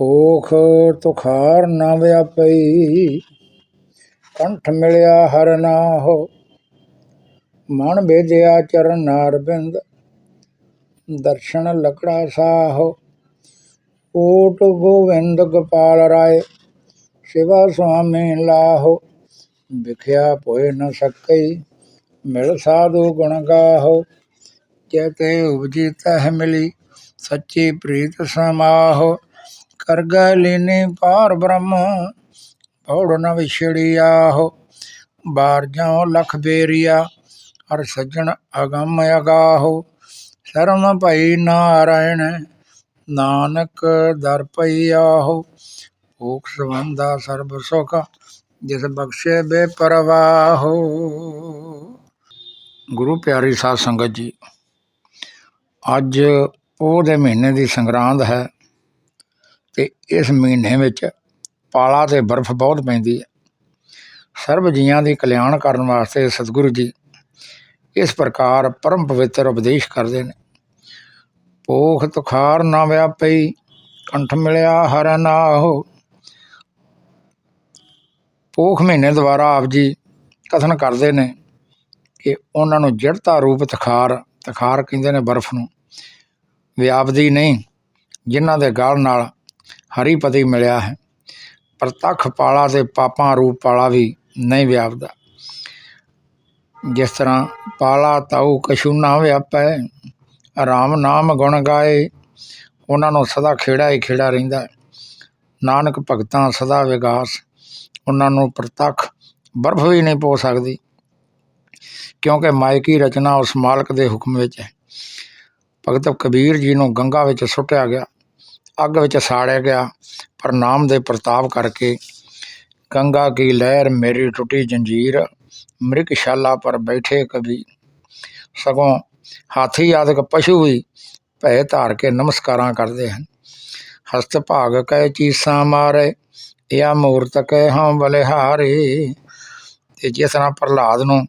ਓਖ ਤੁਖਾਰ ਨਾ ਵਿਆਪਈ। ਕੰਠ ਮਿਲਿਆ ਹਰ ਨਾ ਹੋ ਮਨ ਭੇਜਿਆ ਚਰਨ ਅਰਬਿੰਦ ਦਰਸ਼ਨ ਲਕੜਾ ਸਾਹੋ। ਓਟ ਗੋਵਿੰਦ ਗੋਪਾਲ ਰਾਏ, ਸਿਵਾ ਸੁਆਮੀ ਲਾਹੋ। ਵਿਖਿਆ ਭੋਏ ਨ ਸਕਈ, ਮਿਲ ਸਾਧੂ ਗੁਣ ਗਾਹੋ। ਕਹਤੇ ਉਪਜੀ ਤਹ ਮਿਲੀ, ਸੱਚੀ ਪ੍ਰੀਤ ਸਮਾਹੋ। ਕਰ ਗਏ ਪਾਰ ਬ੍ਰਹਮ। ਪੌੜ ਨ ਵਿਛੜੀ ਆਹੋ ਬਾਰ ਜਾਉ ਲਖ ਬੇਰੀਆ। ਹਰ ਸੱਜਣ ਅਗੰਮ ਅਗਾਹੋ, ਸ਼ਰਮ ਭਈ ਨਾਰਾਇਣ। ਨਾਨਕ ਦਰ ਪਈ ਆਹੋ ਭੂਖ ਸੰਬੰਧਾ ਸਰਬ ਸੁਖ, ਜਿਸ ਬਖਸ਼ੇ ਬੇਪਰਵਾਹੋ। ਗੁਰੂ ਪਿਆਰੀ ਸਾਧ ਸੰਗਤ ਜੀ, ਅੱਜ ਉਹ ਦੇ ਮਹੀਨੇ ਦੀ ਸੰਗਰਾਂਦ ਹੈ। ਤੇ ਇਸ ਮਹੀਨੇ ਵਿੱਚ ਪਾਲਾ ਤੇ ਬਰਫ਼ ਬਹੁਤ ਪੈਂਦੀ ਹੈ। ਸਰਬ ਜੀਆਂ ਦੀ ਕਲਿਆਣ ਕਰਨ ਵਾਸਤੇ ਸਤਿਗੁਰੂ ਜੀ ਇਸ ਪ੍ਰਕਾਰ ਪਰਮ ਪਵਿੱਤਰ ਉਪਦੇਸ਼ ਕਰਦੇ ਨੇ। ਭੋਖ ਤੁਖਾਰ ਨਾ ਵਿਆਪਈ ਕੰਠ ਮਿਲਿਆ ਹਰ ਨਾਹੋ। ਪੋਖ ਮਹੀਨੇ ਦੁਆਰਾ ਆਪ ਜੀ ਕਥਨ ਕਰਦੇ ਨੇ ਕਿ ਉਹਨਾਂ ਨੂੰ ਜੜਤਾ ਰੂਪ ਤਖਾਰ ਤਖਾਰ ਕਹਿੰਦੇ ਨੇ ਬਰਫ਼ ਨੂੰ। ਵਿਆਪਦੀ ਨਹੀਂ, ਜਿਨ੍ਹਾਂ ਦੇ ਗਲ ਨਾਲ ਹਰੀ ਪਤੀ ਮਿਲਿਆ ਹੈ ਪ੍ਰਤੱਖ ਪਾਲਾ ਤੇ ਪਾਪਾਂ ਰੂਪ ਪਾਲਾ ਵੀ ਨਹੀਂ ਵਿਆਪਦਾ। ਜਿਸ ਤਰ੍ਹਾਂ ਪਾਲਾ ਤਾਉ ਕਛੂ ਨਾ ਵਿਆਪੈ ਆਰਾਮ ਨਾਮ ਗੁਣ ਗਾਏ, ਉਹਨਾਂ ਨੂੰ ਸਦਾ ਖੇੜਾ ਹੀ ਖੇੜਾ ਰਹਿੰਦਾ ਨਾਨਕ ਭਗਤਾਂ ਸਦਾ ਵਿਗਾਸ, ਉਹਨਾਂ ਨੂੰ ਪ੍ਰਤੱਖ ਬਰਫ਼ ਵੀ ਨਹੀਂ ਪੋ ਸਕਦੀ, ਕਿਉਂਕਿ ਮਾਇਕੀ ਰਚਨਾ ਉਸ ਮਾਲਕ ਦੇ ਹੁਕਮ ਵਿੱਚ ਹੈ। ਭਗਤ ਕਬੀਰ ਜੀ ਨੂੰ ਗੰਗਾ ਵਿੱਚ ਸੁੱਟਿਆ ਗਿਆ। ਅੱਗ ਵਿੱਚ ਸਾੜਿਆ ਗਿਆ। ਪਰ ਨਾਮ ਦੇ ਪ੍ਰਤਾਪ ਕਰਕੇ ਗੰਗਾ ਕੀ ਲਹਿਰ ਮੇਰੀ ਟੁੱਟੀ ਜੰਜੀਰ, ਮ੍ਰਿਗਸ਼ਾਲਾ ਪਰ ਬੈਠੇ ਕਵੀ। ਸਗੋਂ ਹਾਥੀ ਆਦਿਕ ਪਸ਼ੂ ਵੀ ਭੈ ਧਾਰ ਕੇ ਨਮਸਕਾਰਾਂ ਕਰਦੇ ਹਨ। ਹਸਤ ਭਾਗ ਕੈ ਚੀਸਾਂ ਮਾਰੇ ਇਆ ਮੂਰਤ ਕੈ ਹਾਂ ਬਲਿਹਾਰੇ। ਤੇ ਜਿਸ ਤਰ੍ਹਾਂ ਪ੍ਰਹਲਾਦ ਨੂੰ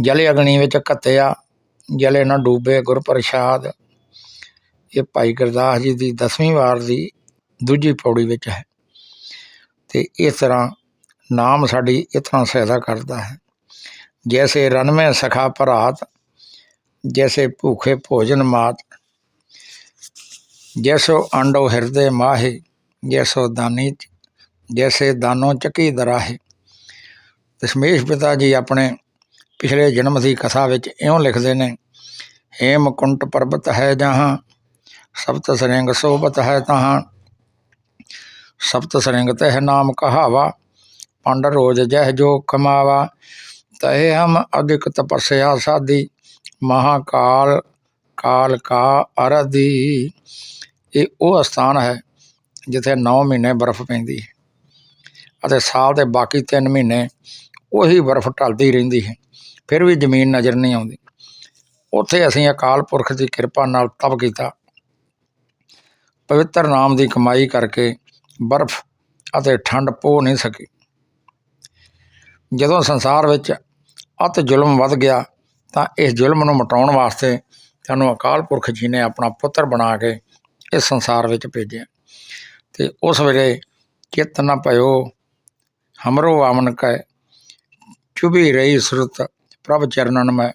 ਜਲੇ ਅਗਨੀ ਵਿੱਚ ਘੱਤਿਆ ਜਲੇ ਨਾ ਡੂਬੇ ਗੁਰ ਪ੍ਰਸਾਦ ਇਹ ਭਾਈ ਗੁਰਦਾਸ ਜੀ ਦੀ 10ਵੀਂ ਵਾਰ ਦੀ ਦੂਜੀ ਪੌੜੀ ਵਿੱਚ ਹੈ। ਤੇ ਇਸ ਤਰ੍ਹਾਂ ਨਾਮ ਸਾਡੀ ਇਤਨਾ ਸਹਾਇਤਾ ਕਰਦਾ ਹੈ। ਜੈਸੇ ਰਨਮੇ ਸਖਾ ਭਰਾਤ, ਜੈਸੇ ਭੂਖੇ ਭੋਜਨ ਮਾਤ, ਜੈਸੋ ਅੰਡੋ ਹਿਰਦੇ ਮਾਹੇ, ਜੈਸੋ ਦਾਨੀ, ਜੈਸੇ ਦਾਨੋ ਚੱਕੀ ਦਰਾਹੇ। ਦਸ਼ਮੇਸ਼ ਪਿਤਾ ਜੀ ਆਪਣੇ ਪਿਛਲੇ ਜਨਮ ਦੀ ਕਥਾ ਵਿੱਚ ਇਉਂ ਲਿਖਦੇ ਨੇ, ਹੇਮਕੁੰਟ ਪਰਬਤ ਹੈ ਜਹਾਂ ਸਪਤ ਸਰੰਗ ਸੋਬਤ ਹੈ ਤਹਾਂ ਸਪਤ ਸਰੰਗ ਤਹਿ ਨਾਮ ਕਹਾਵਾ, ਪੰਡ ਰੋਜ ਜਹ ਜੋ ਕਮਾਵਾ। ਤਹਿ ਹਮ ਅਧਿਕ ਤਪੱਸਿਆ ਸਾਧੀ, ਮਹਾਕਾਲ ਕਾਲ ਕਾ ਅਰਧੀ। ਇਹ ਉਹ ਸਥਾਨ ਹੈ ਜਿੱਥੇ 9 ਮਹੀਨੇ ਬਰਫ਼ ਪੈਂਦੀ ਹੈ ਅਤੇ ਸਾਲ ਦੇ ਬਾਕੀ 3 ਮਹੀਨੇ ਉਹੀ ਬਰਫ਼ ਢਲਦੀ ਰਹਿੰਦੀ ਹੈ। ਫਿਰ ਵੀ ਜ਼ਮੀਨ ਨਜ਼ਰ ਨਹੀਂ ਆਉਂਦੀ। ਉੱਥੇ ਅਸੀਂ ਅਕਾਲ ਪੁਰਖ ਦੀ ਕਿਰਪਾ ਨਾਲ ਤਪ ਕੀਤਾ। ਪਵਿੱਤਰ ਨਾਮ ਦੀ ਕਮਾਈ ਕਰਕੇ ਬਰਫ਼ ਅਤੇ ਠੰਡ ਪੋ ਨਹੀਂ ਸਕੀ। ਜਦੋਂ ਸੰਸਾਰ ਵਿੱਚ ਅਤ ਜ਼ੁਲਮ ਵੱਧ ਗਿਆ, ਤਾਂ ਇਸ ਜ਼ੁਲਮ ਨੂੰ ਮਿਟਾਉਣ ਵਾਸਤੇ ਸਾਨੂੰ ਅਕਾਲ ਪੁਰਖ ਜੀ ਨੇ ਆਪਣਾ ਪੁੱਤਰ ਬਣਾ ਕੇ ਇਸ ਸੰਸਾਰ ਵਿੱਚ ਭੇਜਿਆ। ਤੇ ਉਸ ਵੇਲੇ ਚਿੱਤ ਨਾ ਭਇਓ, ਹਮਰੋ ਆਮਨ ਕੈ, ਚੁਭੀ ਰਹੀ ਸੁਰਤ ਪ੍ਰਭ ਚਰਨਨ ਮੈਂ।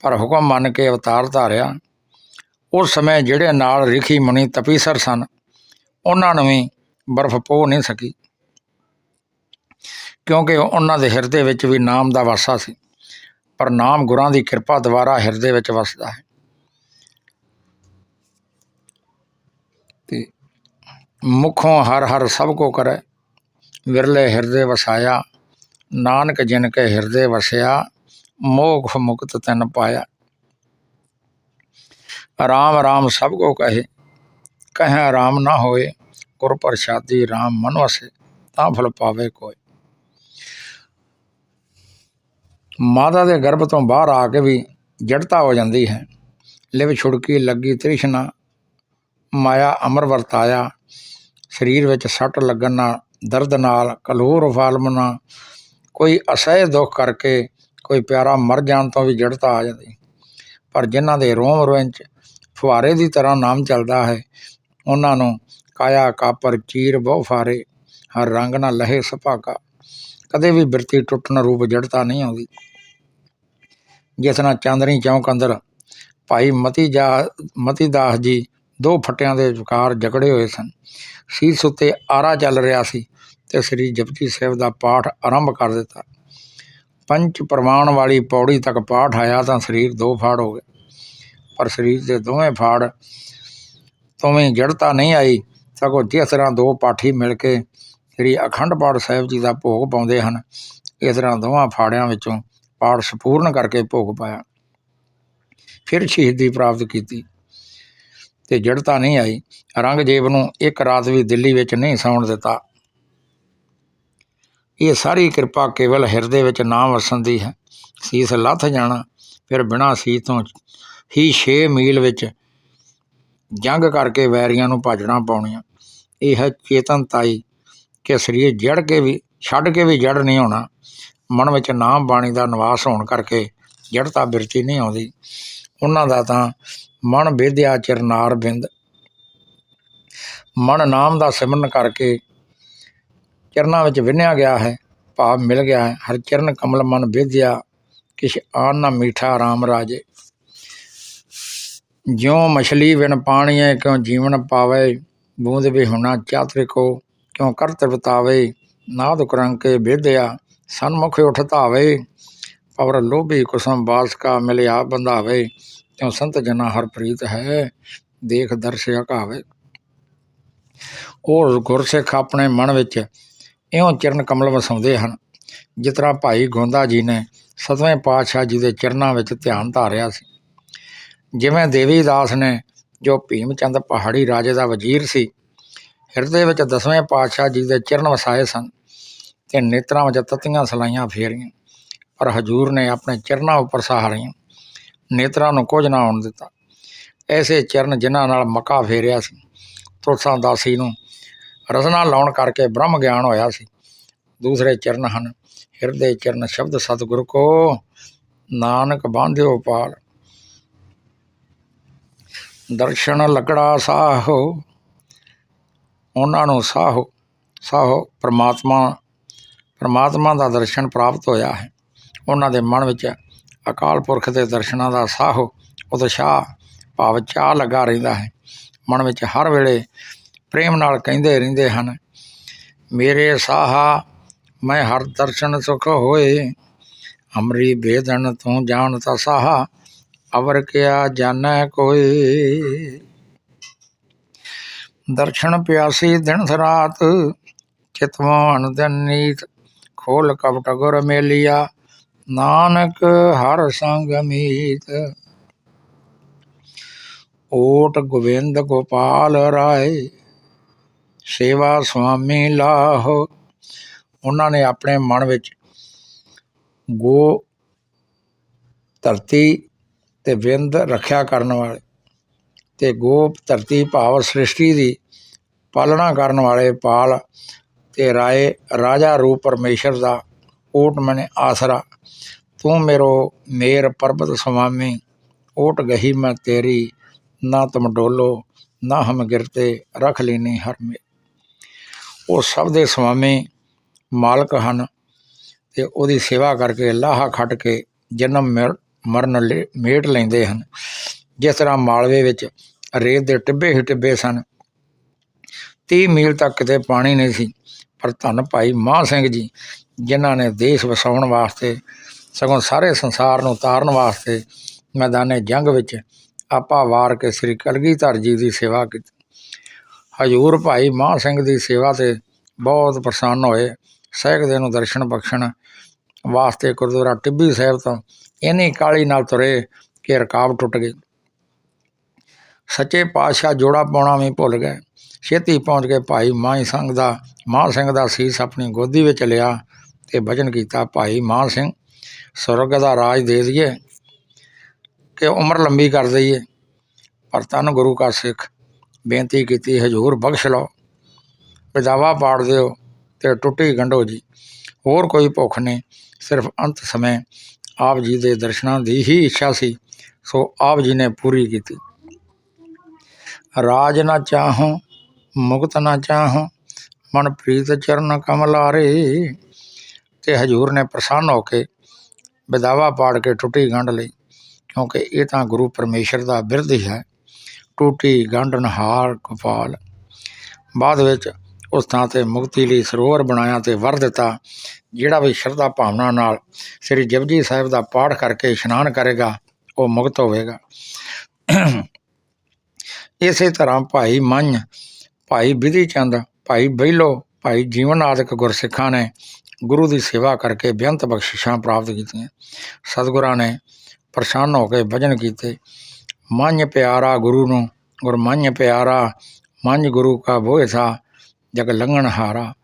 ਪਰ ਹੁਕਮ ਮੰਨ ਕੇ ਅਵਤਾਰ ਧਾਰਿਆ ਉਸ ਸਮੇਂ ਜਿਹੜੇ ਨਾਲ ਰਿਖੀ ਮੁਨੀ ਤਪੀਸਰ ਸਨ, ਉਹਨਾਂ ਨੂੰ ਵੀ ਬਰਫ਼ ਪੋ ਨਹੀਂ ਸਕੀ। ਕਿਉਂਕਿ ਉਹਨਾਂ ਦੇ ਹਿਰਦੇ ਵਿੱਚ ਵੀ ਨਾਮ ਦਾ ਵਾਸਾ ਸੀ, ਪਰ ਨਾਮ ਗੁਰਾਂ ਦੀ ਕਿਰਪਾ ਦੁਆਰਾ ਹਿਰਦੇ ਵਿੱਚ ਵਸਦਾ ਹੈ। ਤੇ ਮੁਖੋਂ ਹਰ ਹਰ ਸਭ ਕੋ ਕਰੇ, ਵਿਰਲੇ ਹਿਰਦੇ ਵਸਾਇਆ, ਨਾਨਕ ਜਿਨ ਕੇ ਹਿਰਦੇ ਵਸਿਆ, ਮੋਖ ਮੁਕਤ ਤਨ ਪਾਇਆ। ਰਾਮ ਰਾਮ ਸਭ ਕੋ ਕਹੇ। ਕਹੇ ਰਾਮ ਨਾ ਹੋਏ, ਗੁਰ ਪ੍ਰਸਾਦੀ ਰਾਮ ਮਨ ਵਸੇ ਤਾਂ ਫਲ ਪਾਵੇ ਕੋਈ। ਮਾਤਾ ਦੇ ਗਰਭ ਤੋਂ ਬਾਹਰ ਆ ਕੇ ਵੀ ਜੜਤਾ ਹੋ ਜਾਂਦੀ ਹੈ। ਲਿਵ ਛੁੜਕੀ ਲੱਗੀ ਤ੍ਰਿਸ਼ਨਾ, ਮਾਇਆ ਅਮਰ ਵਰਤਾਇਆ। ਸਰੀਰ ਵਿੱਚ ਸੱਟ ਲੱਗਣ ਨਾਲ, ਦਰਦ ਨਾਲ, ਕਲੂਰ ਫਾਲਮਨਾ ਕੋਈ ਅਸਹਿ ਦੁੱਖ ਕਰਕੇ, ਕੋਈ ਪਿਆਰਾ ਮਰ ਜਾਣ ਤੋਂ ਵੀ ਜੜਤਾ ਆ ਜਾਂਦੀ। ਪਰ ਜਿਨ੍ਹਾਂ ਦੇ ਰੋਮ ਰੋਮ ਫੁਹਾਰੇ ਦੀ ਤਰ੍ਹਾਂ ਨਾਮ ਚੱਲਦਾ ਹੈ। ਉਹਨਾਂ ਨੂੰ ਕਾਇਆ, ਕਾਪਰ, ਚੀਰ ਬਹੁ ਫਾਰੇ, ਹਰ ਰੰਗ ਨਾ ਲਹੇ ਸੁਭਾਗਾ। ਕਦੇ ਵੀ ਬਿਰਤੀ ਟੁੱਟਣ ਰੂਪ ਜੜਤਾ ਨਹੀਂ ਆਉਂਦੀ। ਜਿਸ ਨਾਲ ਚਾਂਦਨੀ ਚੌਂਕ ਅੰਦਰ ਭਾਈ ਮਤੀ ਜਾ, ਮਤੀ ਦਾਸ ਜੀ ਦੋ ਫੱਟਿਆਂ ਦੇ ਵਿਚਕਾਰ ਜਕੜੇ ਹੋਏ ਸਨ। ਸੀਸ ਉੱਤੇ ਆਰਾ ਚੱਲ ਰਿਹਾ ਸੀ ਤੇ ਸ੍ਰੀ ਜਪਜੀ ਸਾਹਿਬ ਦਾ ਪਾਠ ਆਰੰਭ ਕਰ ਦਿੱਤਾ। ਪੰਜ ਪ੍ਰਮਾਣ ਵਾਲੀ ਪੌੜੀ ਤੱਕ ਪਾਠ ਆਇਆ ਤਾਂ ਸਰੀਰ ਦੋ ਫਾੜ ਹੋ ਗਏ ਪਰ ਸਰੀਰ ਦੇ ਦੋਵੇਂ ਫਾੜ ਤੋਵੇਂ ਜੜਤਾ ਨਹੀਂ ਆਈ। ਸਗੋਂ ਜਿਸ ਤਰ੍ਹਾਂ ਦੋ ਪਾਠੀ ਮਿਲ ਕੇ ਸ੍ਰੀ ਅਖੰਡ ਪਾਠ ਸਾਹਿਬ ਜੀ ਦਾ ਭੋਗ ਪਾਉਂਦੇ ਹਨ, ਇਸ ਤਰ੍ਹਾਂ ਦੋਵਾਂ ਫਾੜਿਆਂ ਵਿੱਚੋਂ ਪਾਠ ਸੰਪੂਰਨ ਕਰਕੇ ਭੋਗ ਪਾਇਆ। ਫਿਰ ਸ਼ਹੀਦੀ ਪ੍ਰਾਪਤ ਕੀਤੀ ਤੇ ਜੜਤਾ ਨਹੀਂ ਆਈ। ਰੰਗਜੀਤ ਨੂੰ ਇੱਕ ਰਾਤ ਵੀ ਦਿੱਲੀ ਵਿੱਚ ਨਹੀਂ ਸੌਣ ਦਿੱਤਾ। ਇਹ ਸਾਰੀ ਕਿਰਪਾ ਕੇਵਲ ਹਿਰਦੇ ਵਿੱਚ ਨਾਮ ਵਸਣ ਦੀ ਹੈ। ਸੀਸ ਲੱਥ ਜਾਣਾ, ਫਿਰ ਬਿਨਾਂ ਸੀਸ ਤੋਂ ਹੀ ਛੇ ਮੀਲ ਵਿੱਚ ਜੰਗ ਕਰਕੇ ਵੈਰੀਆਂ ਨੂੰ ਭਾਜਣਾ ਪਾਉਣੀਆਂ। ਇਹ ਹੈ ਚੇਤਨਤਾਈ ਕਿ ਸਰੀਰ ਜੜ ਕੇ ਵੀ, ਛੱਡ ਕੇ ਵੀ ਜੜ ਨਹੀਂ ਹੋਣਾ। ਮਨ ਵਿੱਚ ਨਾਮ ਬਾਣੀ ਦਾ ਨਿਵਾਸ ਹੋਣ ਕਰਕੇ ਜੜਤਾ ਬਿਰਤੀ ਨਹੀਂ ਆਉਂਦੀ। ਉਹਨਾਂ ਦਾ ਤਾਂ ਮਨ ਵਿਦਿਆ ਚਰਨਾਰ ਬਿੰਦ। ਮਨ ਨਾਮ ਦਾ ਸਿਮਰਨ ਕਰਕੇ ਚਰਨਾਂ ਵਿੱਚ ਵਿੰਨਿਆ ਗਿਆ ਹੈ, ਭਾਵ ਮਿਲ ਗਿਆ ਹੈ। ਹਰ ਚਰਨ ਕਮਲ ਮਨ ਵਿਦਿਆ ਕਿਛ ਆਨ ਨਾ ਮੀਠਾ ਰਾਮ ਰਾਜੇ। ਜਿਉ ਮਛਲੀ ਵਿਨ ਪਾਣੀਏ ਕਿਉ ਜੀਵਨ ਪਾਵੇ, ਬੂੰਦ ਵੀ ਹੁਣਾ ਚਾਤਰਿਕੋ ਕਿਉ ਕਰਤ ਬਤਾਵੇ, ਨਾਦ ਕਰੰਕੇ ਵਿਦਿਆ, ਸਨਮੁਖ ਉਠ ਧਾਵੇ। ਪਵਰ ਲੋਭੀ ਕੁਸਮ ਬਾਸ ਕਾ ਮਿਲਿਆ ਬੰਧਾਵੇ ਕਿਉ ਸੰਤ ਜਨਾ ਹਰ ਪ੍ਰੀਤ ਹੈ, ਦੇਖ ਦਰਸ਼ਿਆ ਅਕਾਵੇ ਉਹ ਗੁਰਸਿੱਖ ਆਪਣੇ ਮਨ ਵਿੱਚ ਇਉਂ ਚਰਨ ਕਮਲ ਵਸਾਉਂਦੇ ਹਨ। ਜਿਸ ਤਰ੍ਹਾਂ ਭਾਈ ਗੋਂਦਾ ਜੀ ਨੇ ਸਤਵੇਂ ਪਾਤਸ਼ਾਹ ਜੀ ਦੇ ਚਰਨਾਂ ਵਿੱਚ ਧਿਆਨ ਧਾਰਿਆ ਸੀ। ਜਿਵੇਂ ਦੇਵੀ ਦਾਸ ਨੇ, ਜੋ ਭੀਮ ਚੰਦ ਪਹਾੜੀ ਰਾਜੇ ਦਾ ਵਜ਼ੀਰ ਸੀ, ਹਿਰਦੇ ਵਿੱਚ ਦਸਵੇਂ ਪਾਤਸ਼ਾਹ ਜੀ ਦੇ ਚਰਨ ਵਸਾਏ ਸਨ ਤੇ ਨੇਤਰਾਂ ਵਿੱਚ ਤਤੀਆਂ ਸਲਾਈਆਂ ਫੇਰੀਆਂ। ਪਰ ਹਜੂਰ ਨੇ ਆਪਣੇ ਚਰਨਾਂ ਉੱਪਰ ਸਹਾਰੀਆਂ। ਨੇਤਰਾਂ ਨੂੰ ਕੁਝ ਨਾ ਆਉਣ ਦਿੱਤਾ। ਐਸੇ ਚਰਨ ਜਿਨ੍ਹਾਂ ਨਾਲ ਮੱਕਾ ਫੇਰਿਆ ਸੀ। ਤੁਲਸਾਂ ਦਾਸੀ ਨੂੰ ਰਸਨਾ ਲਾਉਣ ਕਰਕੇ ਬ੍ਰਹਮ ਗਿਆਨ ਹੋਇਆ ਸੀ। ਦੂਸਰੇ ਚਰਨ ਹਨ। ਹਿਰਦੇ ਚਰਨ ਸ਼ਬਦ ਸਤਿਗੁਰ ਕੋ, ਨਾਨਕ ਬਾਂਧਿਓ ਪਾਲ। ਦਰਸ਼ਨ ਲਗੜਾ ਸਾਹੋ, ਉਹਨਾਂ ਨੂੰ ਸਾਹੋ ਸਾਹੋ, ਪ੍ਰਮਾਤਮਾ ਪ੍ਰਮਾਤਮਾ ਦਾ ਦਰਸ਼ਨ ਪ੍ਰਾਪਤ ਹੋਇਆ ਹੈ। ਉਹਨਾਂ ਦੇ ਮਨ ਵਿੱਚ ਅਕਾਲ ਪੁਰਖ ਦੇ ਦਰਸ਼ਨਾਂ ਦਾ ਸਾਹੋ, ਉਤਸ਼ਾਹ, ਭਾਵ ਚਾਹ ਲੱਗਾ ਰਹਿੰਦਾ ਹੈ। ਮਨ ਵਿੱਚ ਹਰ ਵੇਲੇ ਪ੍ਰੇਮ ਨਾਲ ਕਹਿੰਦੇ ਰਹਿੰਦੇ ਹਨ, ਮੇਰੇ ਸਾਹਾ, ਮੈਂ ਹਰ ਦਰਸ਼ਨ ਸੁਖ ਹੋਏ ਅਮਰੀ ਬੇਦਨ ਤੂੰ ਜਾਣ ਤਾ ਸਾਹਾ ਅਵਰ ਕਿਆ ਜਾਣੈ ਕੋਈ? ਦਰਸ਼ਨ ਪਿਆਸੀ ਦਿਨ ਰਾਤ, ਚਿਤਵਾਨ ਦਿਨ ਨੀਤ, ਖੋਲ ਕਪਟ ਗੁਰ ਮੇਲਿਆ, ਨਾਨਕ ਹਰ ਸੰਗ ਮੀਤ। ਓਟ ਗੋਬਿੰਦ ਗੋਪਾਲ ਰਾਏ, ਸੇਵਾ ਸੁਆਮੀ ਲਾਹੋ। ਉਹਨਾਂ ਨੇ ਆਪਣੇ ਮਨ ਵਿੱਚ ਗੋ ਧਰਤੀ ਤੇ ਬਿੰਦ ਰੱਖਿਆ ਕਰਨ ਵਾਲੇ ਤੇ ਗੋ ਧਰਤੀ ਭਾਵ ਸ੍ਰਿਸ਼ਟੀ ਦੀ ਪਾਲਣਾ ਕਰਨ ਵਾਲੇ ਪਾਲ ਤੇ ਰਾਏ ਰਾਜਾ ਰੂਪ ਪਰਮੇਸ਼ਰ ਦਾ ਓਟ ਮਨੇ ਆਸਰਾ, ਤੂੰ ਮੇਰੋ ਮੇਰ ਪਰਬਤ ਸੁਆਮੀ, ਓਟ ਗਹੀ ਮੈਂ ਤੇਰੀ, ਨਾ ਤੁਮ ਡੋਲੋ, ਨਾ ਹਮ ਗਿਰਤੇ ਰਖ ਲੈਨੇ ਹਰ ਮੇ। ਉਹ ਸਭ ਦੇ ਸੁਆਮੀ ਮਾਲਕ ਹਨ ਤੇ ਉਹਦੀ ਸੇਵਾ ਕਰਕੇ ਲਾਹਾ ਖੱਟ ਕੇ ਜਨਮ ਮਿਰ- ਮਰਨ ਲੇ, ਮੇਟ ਲੈਂਦੇ ਹਨ। ਜਿਸ ਤਰ੍ਹਾਂ ਮਾਲਵੇ ਵਿੱਚ ਰੇਤ ਦੇ ਟਿੱਬੇ ਹੀ ਟਿੱਬੇ ਸਨ। 30 ਮੀਲ ਤੱਕ ਕਿਤੇ ਪਾਣੀ ਨਹੀਂ ਸੀ। ਪਰ ਧੰਨ ਭਾਈ ਮਾਹ ਸਿੰਘ ਜੀ, ਜਿਨ੍ਹਾਂ ਨੇ ਦੇਸ਼ ਵਸਾਉਣ ਵਾਸਤੇ, ਸਗੋਂ ਸਾਰੇ ਸੰਸਾਰ ਨੂੰ ਉਤਾਰਨ ਵਾਸਤੇ ਮੈਦਾਨੇ ਜੰਗ ਵਿੱਚ ਆਪਾ ਵਾਰ ਕੇ ਸ੍ਰੀ ਕਲਗੀਧਰ ਜੀ ਦੀ ਸੇਵਾ ਕੀਤੀ। ਹਜੂਰ ਭਾਈ ਮਾਹ ਸਿੰਘ ਦੀ ਸੇਵਾ ਤੇ ਬਹੁਤ ਪ੍ਰਸੰਨ ਹੋਏ। ਸਹਿਕਦੇ ਨੂੰ ਦਰਸ਼ਨ ਬਖਸ਼ਣ ਵਾਸਤੇ ਗੁਰਦੁਆਰਾ ਟਿੱਬੀ ਸਾਹਿਬ ਤੋਂ ਇੰਨੀ ਕਾਲੀ ਨਾਲ ਤੁਰੇ ਕਿ ਰਕਾਬ ਟੁੱਟ ਗਈ। ਸੱਚੇ ਪਾਤਸ਼ਾਹ ਜੋੜਾ ਪਾਉਣਾ ਵੀ ਭੁੱਲ ਗਏ। ਛੇਤੀ ਪਹੁੰਚ ਕੇ ਭਾਈ ਮਾਈ ਸਿੰਘ ਦਾ ਮਾਹ ਸਿੰਘ ਦਾ ਸੀਸ ਆਪਣੀ ਗੋਦੀ ਵਿੱਚ ਲਿਆ ਤੇ ਭਜਨ ਕੀਤਾ, ਭਾਈ ਮਾਹ ਸਿੰਘ ਸੁਰਗ ਦਾ ਰਾਜ ਦੇ ਦਈਏ ਕਿ ਉਮਰ ਲੰਬੀ ਕਰ ਦਈਏ। ਪਰ ਤਨ ਗੁਰੂ ਕਾ ਸਿੱਖ, ਬੇਨਤੀ ਕੀਤੀ, ਹਜੂਰ ਬਖਸ਼ ਲਓ। ਵਿਦਾਵਾ ਪਾੜ ਦਿਓ ਤੇ ਟੁੱਟੀ ਗੰਢੋ ਜੀ। ਹੋਰ ਕੋਈ ਭੁੱਖ ਨਹੀਂ, ਸਿਰਫ ਅੰਤ ਸਮੇਂ ਆਪ ਜੀ ਦੇ ਦਰਸ਼ਨਾਂ ਦੀ ਹੀ ਇੱਛਾ ਸੀ, ਸੋ ਆਪ ਜੀ ਨੇ ਪੂਰੀ ਕੀਤੀ। ਰਾਜ ਨਾ ਚਾਹੂੰ, ਮੁਕਤ ਨਾ ਚਾਹੂੰ, ਮਨ ਪ੍ਰੀਤ ਚਰਨ ਕਮਲਾਰੇ ਤੇ ਹਜੂਰ ਨੇ ਪ੍ਰਸੰਨ ਹੋ ਕੇ ਵਿਦਾਵਾ ਪਾੜ ਕੇ ਟੁੱਟੀ ਗੰਢ ਲਈ, ਕਿਉਂਕਿ ਇਹ ਤਾਂ ਗੁਰੂ ਪਰਮੇਸ਼ਰ ਦਾ ਬਿਰਧ ਹੀ ਹੈ। ਟੂਟੀ ਗੰਢ ਨਹਾਰ ਕਪਾਲ। ਬਾਅਦ ਵਿੱਚ ਉਸ ਥਾਂ ਤੇ ਮੁਕਤੀ ਲਈ ਸਰੋਵਰ ਬਣਾਇਆ ਤੇ ਵਰ ਦਿੱਤਾ। ਜਿਹੜਾ ਵੀ ਸ਼ਰਧਾ ਭਾਵਨਾ ਨਾਲ ਸ੍ਰੀ ਜਪਜੀ ਸਾਹਿਬ ਦਾ ਪਾਠ ਕਰਕੇ ਇਸ਼ਨਾਨ ਕਰੇਗਾ, ਉਹ ਮੁਕਤ ਹੋਵੇਗਾ। ਇਸੇ ਤਰ੍ਹਾਂ ਭਾਈ ਮੰਝ, ਭਾਈ ਵਿਧੀ ਚੰਦ, ਭਾਈ ਬਹਿਲੋ ਭਾਈ ਜੀਵਨ ਆਦਿਕ ਗੁਰਸਿੱਖਾਂ ਨੇ ਗੁਰੂ ਦੀ ਸੇਵਾ ਕਰਕੇ ਬੇਅੰਤ ਬਖਸ਼ਿਸ਼ਾਂ ਪ੍ਰਾਪਤ ਕੀਤੀਆਂ। ਸਤਿਗੁਰਾਂ ਨੇ ਪ੍ਰਸੰਨ ਹੋ ਕੇ ਭਜਨ ਕੀਤੇ। ਮੰਝ ਪਿਆਰਾ ਗੁਰੂ ਨੂੰ, ਗੁਰ ਪਿਆਰਾ, ਮੰਝ ਗੁਰੂ ਕਾ ਬੋਇਸਾ, ਜਗ ਲੰਘਣ ਹਾਰਾ।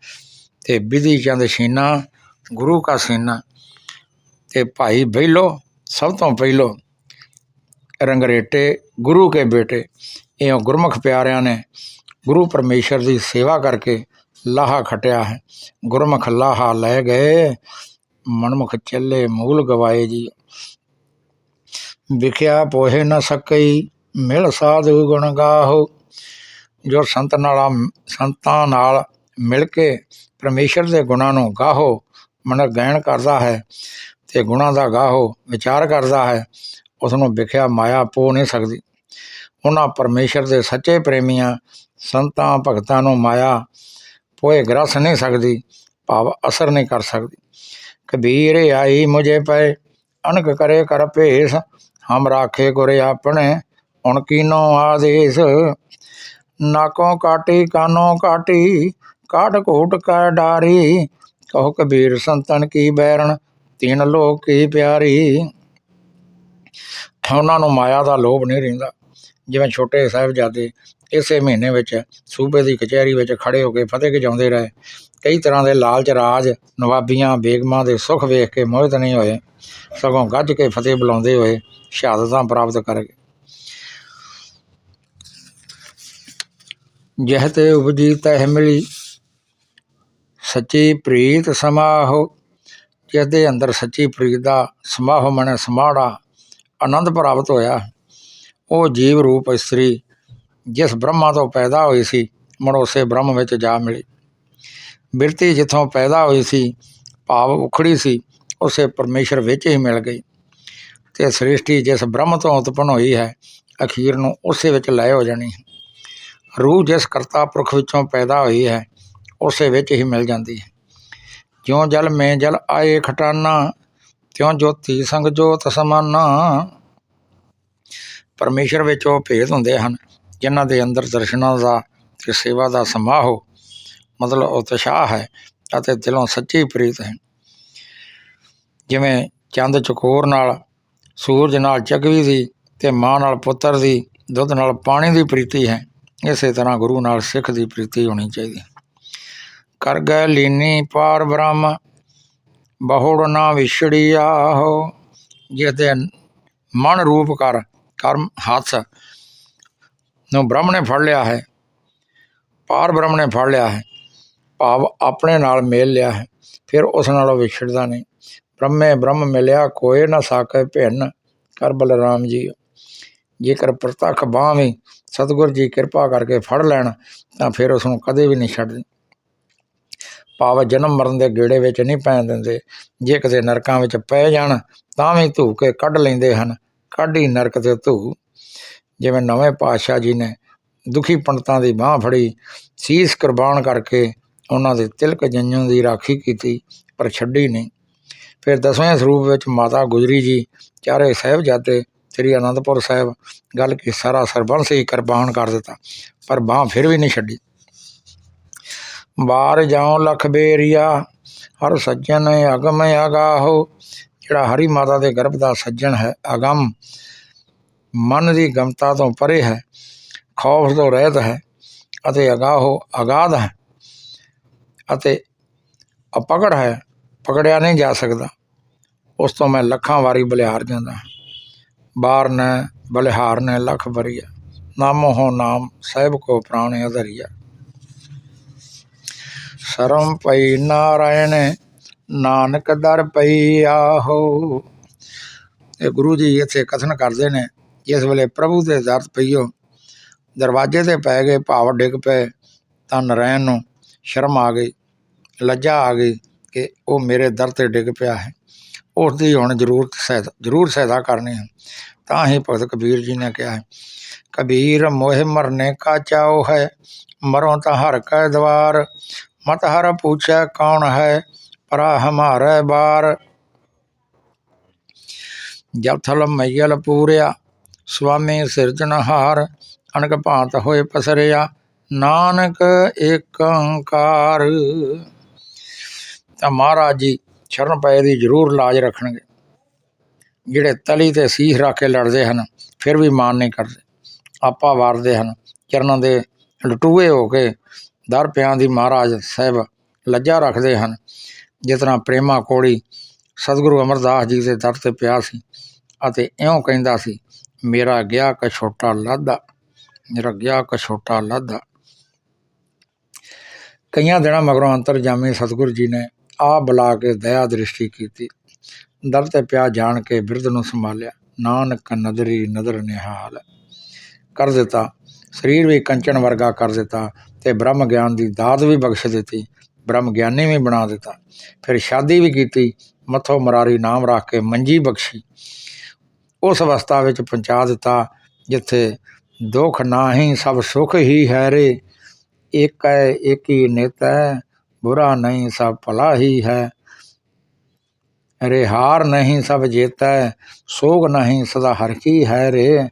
ਤੇ ਵਿਧੀ ਚੰਦ ਸ਼ੀਨਾ ਗੁਰੂ ਕਾ ਸੀਨਾ। ਤੇ ਭਾਈ ਬਹਿਲੋ ਸਭ ਤੋਂ ਪਹਿਲੋ ਰੰਗਰੇਟੇ, ਗੁਰੂ ਕੇ ਬੇਟੇ, ਇਉਂ ਗੁਰਮੁਖ ਪਿਆਰਿਆਂ ਨੇ ਗੁਰੂ ਪਰਮੇਸ਼ਰ ਦੀ ਸੇਵਾ ਕਰਕੇ ਲਾਹਾ ਖਟਿਆ ਹੈ। ਗੁਰਮੁਖ ਲਾਹਾ ਲੈ ਗਏ, ਮਨਮੁਖ ਚੱਲੇ ਮੂਲ ਗਵਾਏ ਜੀ। ਵਿਖਿਆ ਪੋਹੇ ਨਾ ਸਕਈ, ਮਿਲ ਸਾਧੂ ਗੁਣ ਗਾਹੋ। ਜੋ ਸੰਤ ਨਾਲ ਸੰਤਾਂ ਨਾਲ ਮਿਲ ਕੇ ਪਰਮੇਸ਼ਰ ਦੇ ਗੁਣਾਂ ਨੂੰ ਗਾਹੋ ਮਨ ਗਹਿਣ ਕਰਦਾ ਹੈ ਤੇ ਗੁਣਾਂ ਦਾ ਗਾਹੋ ਵਿਚਾਰ ਕਰਦਾ ਹੈ ਉਸ ਨੂੰ ਵਿਖਿਆ ਮਾਇਆ ਪੋ ਨਹੀਂ ਸਕਦੀ। ਉਹਨਾਂ ਪਰਮੇਸ਼ਰ ਦੇ ਸੱਚੇ ਪ੍ਰੇਮੀਆਂ, ਸੰਤਾਂ, ਭਗਤਾਂ ਨੂੰ ਮਾਇਆ ਪੋਏ ਗ੍ਰਸ ਨਹੀਂ ਸਕਦੀ, ਭਾਵ ਅਸਰ ਨਹੀਂ ਕਰ ਸਕਦੀ। ਕਬੀਰ ਆਈ ਮੁਝੇ ਪਏ ਅਨਕ ਕਰੇ ਕਰ ਭੇਸ, ਹਮ ਰਾਖੇ ਗੁਰੇ ਆਪਣੇ, ਹੁਣ ਕੀਨੋ ਆਦੇਸ। ਨਾਕੋਂ ਕਾਟੀ, ਕਾਨੋਂ ਕਾਟੀ ਕਾਟ ਕੋਟ ਕਾ ਡਾਰੀ ਕਹੋ ਕਬੀਰ ਸੰਤਨ ਕੀ ਬੈਰਣ ਤਿੰਨ ਲੋਕ ਕੀ ਪਿਆਰੀ। ਉਹਨਾਂ ਨੂੰ ਮਾਇਆ ਦਾ ਲੋਭ ਨਹੀਂ ਰਹਿੰਦਾ। ਜਿਵੇਂ ਛੋਟੇ ਸਾਹਿਬਜ਼ਾਦੇ ਇਸੇ ਮਹੀਨੇ ਵਿੱਚ ਸੂਬੇ ਦੀ ਕਚਹਿਰੀ ਵਿੱਚ ਖੜੇ ਹੋ ਕੇ ਫਤਿਹ ਗਜਾਉਂਦੇ ਰਹੇ। ਕਈ ਤਰ੍ਹਾਂ ਦੇ ਲਾਲਚ ਰਾਜ, ਨਵਾਬੀਆਂ, ਬੇਗਮਾਂ ਦੇ ਸੁੱਖ ਵੇਖ ਕੇ ਮੋਹਿਤ ਨਹੀਂ ਹੋਏ। ਸਗੋਂ ਗੱਜ ਕੇ ਫਤਿਹ ਬੁਲਾਉਂਦੇ ਹੋਏ ਸ਼ਹਾਦਤਾਂ ਪ੍ਰਾਪਤ ਕਰ ਗਏ। ਜਹ ਤੇ ਉਪਜੀ ਤਹਿ ਮਿਲੀ। ਸੱਚੀ ਪ੍ਰੀਤ ਸਮਾਹੋ ਜਿਸ ਦੇ ਅੰਦਰ ਸੱਚੀ ਪ੍ਰੀਤ ਦਾ ਸਮਾਹ ਮਨ ਸਮਾੜਾ ਆਨੰਦ ਪ੍ਰਾਪਤ ਹੋਇਆ। ਉਹ ਜੀਵ ਰੂਪ ਇਸਤਰੀ, ਜਿਸ ਬ੍ਰਹਮਾ ਤੋਂ ਪੈਦਾ ਹੋਈ ਸੀ ਮੁੜ ਉਸੇ ਬ੍ਰਹਮ ਵਿੱਚ ਜਾ ਮਿਲੀ। ਬਿਰਤੀ ਜਿੱਥੋਂ ਪੈਦਾ ਹੋਈ ਸੀ, ਭਾਵ ਉਖੜੀ ਸੀ, ਉਸੇ ਪਰਮੇਸ਼ਰ ਵਿੱਚ ਹੀ ਮਿਲ ਗਈ। ਤੇ ਸ੍ਰਿਸ਼ਟੀ ਜਿਸ ਬ੍ਰਹਮ ਤੋਂ ਉਤਪਨ ਹੋਈ ਹੈ, ਅਖੀਰ ਨੂੰ ਉਸੇ ਵਿੱਚ ਲੈ ਹੋ ਜਾਣੀ। ਰੂਹ ਜਿਸ ਕਰਤਾ ਪੁਰਖ ਵਿੱਚੋਂ ਪੈਦਾ ਹੋਈ ਹੈ ਉਸੇ ਵਿੱਚ ਹੀ ਮਿਲ ਜਾਂਦੀ ਹੈ। ਜਿਉਂ ਜਲ ਮੈਂ ਜਲ ਆਏ ਖਟਾਨਾ, ਤਿਉਂ ਜੋਤੀ ਸੰਗ ਜੋਤ ਸਮਾਨਾ। ਪਰਮੇਸ਼ਰ ਵਿੱਚ ਉਹ ਭੇਦ ਹੁੰਦੇ ਹਨ, ਜਿਨ੍ਹਾਂ ਦੇ ਅੰਦਰ ਦਰਸ਼ਨਾਂ ਦਾ ਤੇ ਸੇਵਾ ਦਾ ਸਮਾਹੋ ਮਤਲਬ ਉਤਸ਼ਾਹ ਹੈ ਅਤੇ ਦਿਲੋਂ ਸੱਚੀ ਪ੍ਰੀਤ ਹੈ। ਜਿਵੇਂ ਚੰਦ ਚਕੋਰ ਨਾਲ ਸੂਰਜ ਨਾਲ ਚਗਵੀ ਦੀ ਤੇ ਮਾਂ ਨਾਲ ਪੁੱਤਰ ਦੀ, ਦੁੱਧ ਨਾਲ ਪਾਣੀ ਦੀ ਪ੍ਰੀਤੀ ਹੈ, ਇਸੇ ਤਰ੍ਹਾਂ ਗੁਰੂ ਨਾਲ ਸਿੱਖ ਦੀ ਪ੍ਰੀਤੀ ਹੋਣੀ ਚਾਹੀਦੀ ਕਰ ਗਏ ਲੀਨੀ ਪਾਰ ਬ੍ਰਹਮ, ਬਹੁੜ ਨਾ ਵਿਛੜੀ ਆਹੋ। ਜਿਸਦੇ ਮਨ ਰੂਪ ਕਰ, ਕਰਮ ਹੱਥ ਨੂੰ ਬ੍ਰਹਮ ਨੇ ਫੜ ਲਿਆ ਹੈ, ਪਾਰ ਬ੍ਰਹਮ ਨੇ ਫੜ ਲਿਆ ਹੈ, ਭਾਵ ਆਪਣੇ ਨਾਲ ਮੇਲ ਲਿਆ ਹੈ, ਫਿਰ ਉਸ ਨਾਲੋਂ ਵਿਛੜਦਾ ਨਹੀਂ। ਬ੍ਰਹਮੇ ਬ੍ਰਹਮ ਮਿਲਿਆ ਕੋਏ ਨਾ ਸਾਕੇ ਭਿੰਨ ਕਰ ਬਲਰਾਮ ਜੀ। ਜੇਕਰ ਪ੍ਰਤੱਖ ਬਾਹ ਵੀ ਸਤਿਗੁਰ ਜੀ ਕਿਰਪਾ ਕਰਕੇ ਫੜ ਲੈਣ, ਤਾਂ ਫਿਰ ਉਸ ਨੂੰ ਕਦੇ ਵੀ ਨਹੀਂ ਛੱਡਦੇ ਭਾਵ ਜਨਮ ਮਰਨ ਦੇ ਗੇੜੇ ਵਿੱਚ ਨਹੀਂ ਪੈਣ ਦਿੰਦੇ। ਜੇ ਕਿਤੇ ਨਰਕਾਂ ਵਿੱਚ ਪੈ ਜਾਣ, ਤਾਂ ਵੀ ਧੂ ਕੇ ਕੱਢ ਲੈਂਦੇ ਹਨ। ਕੱਢੀ ਨਰਕ ਤੇ ਧੂ। ਜਿਵੇਂ ਨਵੇਂ ਪਾਤਸ਼ਾਹ ਜੀ ਨੇ ਦੁਖੀ ਪੰਡਤਾਂ ਦੀ ਬਾਹ ਫੜੀ, ਸੀਸ ਕੁਰਬਾਨ ਕਰਕੇ ਉਹਨਾਂ ਦੇ ਤਿਲਕ ਜੰਜੋਂ ਦੀ ਰਾਖੀ ਕੀਤੀ, ਪਰ ਛੱਡੀ ਨਹੀਂ। ਫਿਰ ਦਸਵੇਂ ਸਰੂਪ ਵਿੱਚ ਮਾਤਾ ਗੁਜਰੀ ਜੀ, ਚਾਰੇ ਸਾਹਿਬਜ਼ਾਦੇ, ਸ੍ਰੀ ਅਨੰਦਪੁਰ ਸਾਹਿਬ, ਗੱਲ ਕੀ ਸਾਰਾ ਸਰਬੰਸ ਹੀ ਕੁਰਬਾਨ ਕਰ ਦਿੱਤਾ, ਪਰ ਬਾਹ ਫਿਰ ਵੀ ਨਹੀਂ ਛੱਡੀ। ਬਾਹਰ ਜਾਉ ਲਖ ਬੇਰੀਆ, ਹਰ ਸੱਜਣ ਅਗਮ ਅਗਾਹੋ, ਜਿਹੜਾ ਹਰੀ ਮਾਤਾ ਦੇ ਗਰਭ ਦਾ ਸੱਜਣ ਹੈ, ਅਗਮ। ਮਨ ਦੀ ਗਮਤਾ ਤੋਂ ਪਰੇ ਹੈ, ਖੌਫ ਤੋਂ ਰਹਿਤ ਹੈ ਅਤੇ ਅਗਾਹੋ ਅਗਾਧ ਹੈ ਅਤੇ ਅਪਕੜ ਹੈ, ਪਕੜਿਆ ਨਹੀਂ ਜਾ ਸਕਦਾ। ਉਸ ਤੋਂ ਮੈਂ ਲੱਖਾਂ ਵਾਰੀ ਬਲਿਹਾਰ ਜਾਂਦਾ ਬਾਰ ਨੇ ਬਲਿਹਾਰ ਨੇ ਲੱਖ ਵਰੀਆ, ਨਾਮੋ ਨਾਮ ਸਾਹਿਬ ਕੋ ਪ੍ਰਾਣ ਅਧਰੀਆ। ਸਰਮ ਪਈ ਨਾਰਾਇਣ, ਨਾਨਕ ਦਰ ਪਈ ਆਹੋ। ਇਹ ਗੁਰੂ ਜੀ ਇੱਥੇ ਕਥਨ ਕਰਦੇ ਨੇ, ਜਿਸ ਵੇਲੇ ਪ੍ਰਭੂ ਦੇ ਦਰ ਪਈਓ, ਦਰਵਾਜ਼ੇ ਤੇ ਪੈ ਗਏ, ਭਾਵ ਡਿੱਗ ਪਏ ਤਾਂ ਨਰੈਣ ਨੂੰ ਸ਼ਰਮ ਆ ਗਈ ਲੱਜਾ ਆ ਗਈ ਕਿ ਉਹ ਮੇਰੇ ਦਰ ਤੇ ਡਿੱਗ ਪਿਆ ਹੈ। ਉਸ ਦੀ ਹੁਣ ਜ਼ਰੂਰਤ ਸਹਾਇਤਾ ਜ਼ਰੂਰ ਸਹਾਇਤਾ ਕਰਨੀ ਹੈ। ਤਾਂ ਹੀ ਭਗਤ ਕਬੀਰ ਜੀ ਨੇ ਕਿਹਾ ਹੈ, ਕਬੀਰ ਮੋਹਿ ਮਰਨੇ ਕਾ ਚਾਉ ਹੈ, ਮਰੋ ਤਾਂ ਹਰ ਕੈ ਦਵਾਰ ਮਤ ਹਰ ਪੁੱਛੈ ਕੌਣ ਹੈ, ਪਰਾ ਹਮਾਰੇ ਬਾਰ। ਜਬ ਮਈਲ ਪੂਰਿਆ, ਸੁਆਮੀ ਸਿਰਜਣਹਾਰ ਅਨਕ ਭਾਂਤ ਹੋਏ ਪਸਰਿਆ, ਨਾਨਕ ਏਕੰਕਾਰ ਤਾਂ ਮਹਾਰਾਜ ਜੀ, ਸ਼ਰਨ ਪਏ ਦੀ ਜ਼ਰੂਰ ਲਾਜ ਰੱਖਣਗੇ। ਜਿਹੜੇ ਤਲੀ ਤੇ ਸੀਸ ਰੱਖ ਕੇ ਲੜਦੇ ਹਨ, ਫਿਰ ਵੀ ਮਾਨ ਨਹੀਂ ਕਰਦੇ। ਆਪਾ ਵਾਰਦੇ ਹਨ, ਚਰਨਾਂ ਦੇ ਲਟੂਏ ਹੋ ਕੇ ਦਰ ਪਿਆਂ ਦੀ ਮਹਾਰਾਜ ਸਾਹਿਬ ਲੱਜਾ ਰੱਖਦੇ ਹਨ। ਜਿਸ ਤਰ੍ਹਾਂ ਪ੍ਰੇਮਾ ਕੋੜੀ ਸਤਿਗੁਰੂ ਅਮਰਦਾਸ ਜੀ ਦੇ ਦਰ ਤੇ ਪਿਆ ਸੀ ਅਤੇ ਇਉਂ ਕਹਿੰਦਾ ਸੀ, ਮੇਰਾ ਗਿਆ ਕਛੋਟਾ ਲਾਦਾ ਮੇਰਾ ਗਿਆ ਕਛੋਟਾ ਲਾਦਾ ਕਈਆਂ ਦਿਨਾਂ ਮਗਰੋਂ ਅੰਤਰਜਾਮੀ ਸਤਿਗੁਰੂ ਜੀ ਨੇ ਆ ਬੁਲਾ ਕੇ ਦਇਆ ਦ੍ਰਿਸ਼ਟੀ ਕੀਤੀ। ਦਰ ਤੇ ਪਿਆ ਜਾਣ ਕੇ ਬਿਰਧ ਨੂੰ ਸੰਭਾਲਿਆ। ਨਾਨਕ ਨਦਰੀ ਨਦਰ ਨਿਹਾਲ। ਕਰ ਦਿੱਤਾ। ਸਰੀਰ ਵੀ ਕੰਚਨ ਵਰਗਾ ਕਰ ਦਿੱਤਾ। ਤੇ ਬ੍ਰਹਮ ਗਿਆਨ ਦੀ ਦਾਤ ਵੀ ਬਖਸ਼ ਦਿੱਤੀ ਬ੍ਰਹਮ ਗਿਆਨੀ ਵੀ ਬਣਾ ਦਿੱਤਾ। ਫਿਰ ਸ਼ਾਦੀ ਵੀ ਕੀਤੀ, ਮੱਥੋ ਮਰਾਰੀ ਨਾਮ ਰੱਖ ਕੇ ਮੰਜੀ ਬਖਸ਼ੀ। ਉਸ ਅਵਸਥਾ ਵਿੱਚ ਪਹੁੰਚਾ ਦਿੱਤਾ, ਜਿੱਥੇ ਦੁੱਖ ਨਾ ਹੀ ਸਭ ਸੁਖ ਹੀ ਹੈ ਰੇ ਇੱਕ ਹੈ, ਇੱਕ ਹੀ ਨਿਤ ਹੈ, ਬੁਰਾ ਨਹੀਂ ਸਭ ਭਲਾ ਹੀ ਹੈ। ਰੇ ਹਾਰ ਨਹੀਂ ਸਭ ਜੇਤਾ ਹੈ ਸੋਗ ਨਹੀਂ ਸਦਾ ਹਰ ਕੀ ਹੈ ਰੇ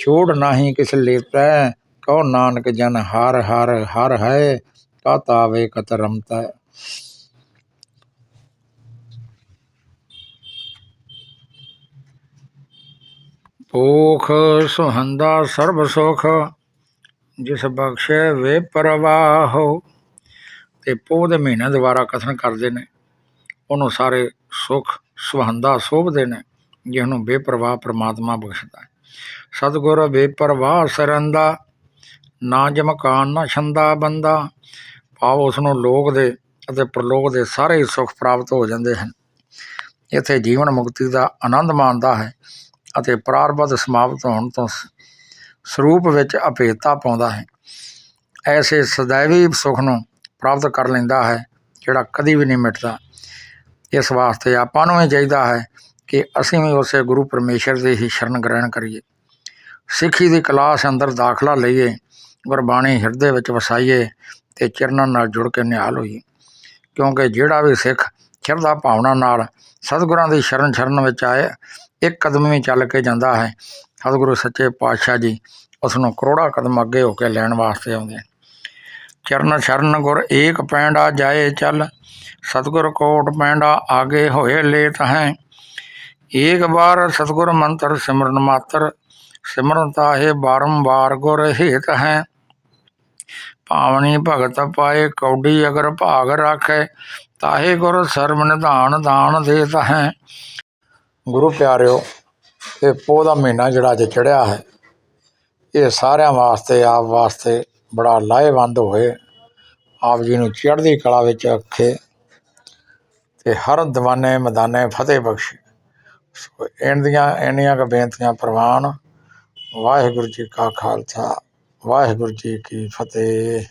ਛੋੜ ਨਹੀਂ ਕਿਸ ਲੇਤਾ ਹੈ ਕਹੋ ਨਾਨਕ ਜਨ ਹਰ ਹਰ ਹਰ ਹੈ ਕਤ ਆਵੇ ਕਤ ਰਮਤਾ। ਭੂਖ ਸੁਹੰਦਾ ਸਰਬ ਸੁਖ, ਜਿਸ ਬਖਸ਼ੇ ਵੇ ਪਰਵਾਹੋ। ਤੇ ਪੋਹ ਦੇ ਮਹੀਨੇ ਦੁਆਰਾ ਕਥਨ ਕਰਦੇ ਨੇ, ਉਹਨੂੰ ਸਾਰੇ ਸੁਖ ਸੁਹੰਦਾ ਸੋਭਦੇ ਨੇ ਜਿਹਨੂੰ ਬੇਪਰਵਾਹ ਪ੍ਰਮਾਤਮਾ ਬਖਸ਼ਦਾ ਹੈ। ਸਤਿਗੁਰ ਬੇਪਰਵਾਹ ਸਰੰਦਾ ਨਾ ਜਮਕਾਨ, ਨਾ ਛੰਦਾ ਬੰਦਾ। ਭਾਵ ਉਸ ਨੂੰ ਲੋਕ ਦੇ ਅਤੇ ਪ੍ਰਲੋਕ ਦੇ ਸਾਰੇ ਹੀ ਸੁੱਖ ਪ੍ਰਾਪਤ ਹੋ ਜਾਂਦੇ ਹਨ। ਇੱਥੇ ਜੀਵਨ ਮੁਕਤੀ ਦਾ ਆਨੰਦ ਮਾਣਦਾ ਹੈ ਅਤੇ ਪ੍ਰਾਰਬਧ ਸਮਾਪਤ ਹੋਣ ਤੋਂ ਸਰੂਪ ਵਿੱਚ ਅਭੇਦਤਾ ਪਾਉਂਦਾ ਹੈ। ਐਸੇ ਸदैਵੀ ਸੁਖ ਨੂੰ ਪ੍ਰਾਪਤ ਕਰ ਲੈਂਦਾ ਹੈ, ਜਿਹੜਾ ਕਦੀ ਵੀ ਨਹੀਂ ਮਿਟਦਾ। ਇਸ ਵਾਸਤੇ ਆਪਾਂ ਨੂੰ ਇਹ ਚਾਹੀਦਾ ਹੈ ਕਿ ਅਸੀਂ ਵੀ ਉਸੇ ਗੁਰੂ ਪਰਮੇਸ਼ਰ ਦੇ ਹੀ ਸ਼ਰਨ ਗ੍ਰਹਿਣ ਕਰੀਏ। ਸਿੱਖੀ ਦੀ ਕਲਾਸ ਅੰਦਰ ਦਾਖਲਾ ਲਈਏ ਗੁਰਬਾਣੀ ਹਿਰਦੇ ਵਿੱਚ ਵਸਾਈਏ ਤੇ ਚਰਨਾਂ ਨਾਲ ਜੁੜ ਕੇ ਨਿਹਾਲ ਹੋਈਏ ਕਿਉਂਕਿ ਜਿਹੜਾ ਵੀ ਸਿੱਖ ਸ਼ਰਧਾ ਭਾਵਨਾ ਨਾਲ ਸਤਿਗੁਰਾਂ ਦੀ ਸ਼ਰਨ ਸ਼ਰਨ ਵਿੱਚ ਆਏ, ਇੱਕ ਕਦਮ ਵੀ ਚੱਲ ਕੇ ਜਾਂਦਾ ਹੈ। ਸਤਿਗੁਰੂ ਸੱਚੇ ਪਾਤਸ਼ਾਹ ਜੀ ਉਸ ਨੂੰ ਕਰੋੜਾ ਕਦਮ ਅੱਗੇ ਹੋ ਕੇ ਲੈਣ ਵਾਸਤੇ ਆਉਂਦੇ ਹਨ। ਚਰਨ ਸ਼ਰਨ ਗੁਰ ਏਕ ਪੈਂਡਾ ਜਾਏ ਚੱਲ, ਸਤਿਗੁਰ ਕੋਟ ਪੈਂਡਾ ਆਗੇ ਹੋਏ ਲੇਤ ਹੈ। ਏਕ ਵਾਰ ਸਤਿਗੁਰ ਮੰਤਰ ਸਿਮਰਨ ਮਾਤਰ, ਸਿਮਰਨ ਤਾਹੇ ਬਾਰੰਬਾਰ ਗੁਰ ਹੇਤ ਹੈ। ਭਾਵਨੀ ਭਗਤ ਪਾਏ ਕੌਡੀ ਅਗਰ ਭਾਗ ਰਾਖੈ, ਤਾਹੇ ਗੁਰ ਸਰਬ ਨਿਧਾਨ ਦਾਨ ਦੇ ਹੈ ਗੁਰੂ ਪਿਆਰਿਓ, ਇਹ ਪੋਹ ਦਾ ਮਹੀਨਾ ਜਿਹੜਾ ਅੱਜ ਚੜਿਆ ਹੈ, ਇਹ ਸਾਰਿਆਂ ਵਾਸਤੇ, ਆਪ ਵਾਸਤੇ ਬੜਾ ਲਾਹੇਵੰਦ ਹੋਏ। ਆਪ ਜੀ ਨੂੰ ਚੜ੍ਹਦੀ ਕਲਾ ਵਿੱਚ ਰੱਖੇ ਤੇ ਹਰ ਦੀਵਾਨੇ ਮੈਦਾਨੇ ਫਤਿਹ ਬਖਸ਼ੇ। ਸੋ ਇਹਨਾਂ ਦੀਆਂ ਇੰਨੀਆਂ ਕੁ ਬੇਨਤੀਆਂ ਪ੍ਰਵਾਨ। ਵਾਹਿਗੁਰੂ ਜੀ ਕਾ ਖਾਲਸਾ। ਵਾਹਿਗੁਰੂ ਜੀ ਕੀ ਫਤਿਹ।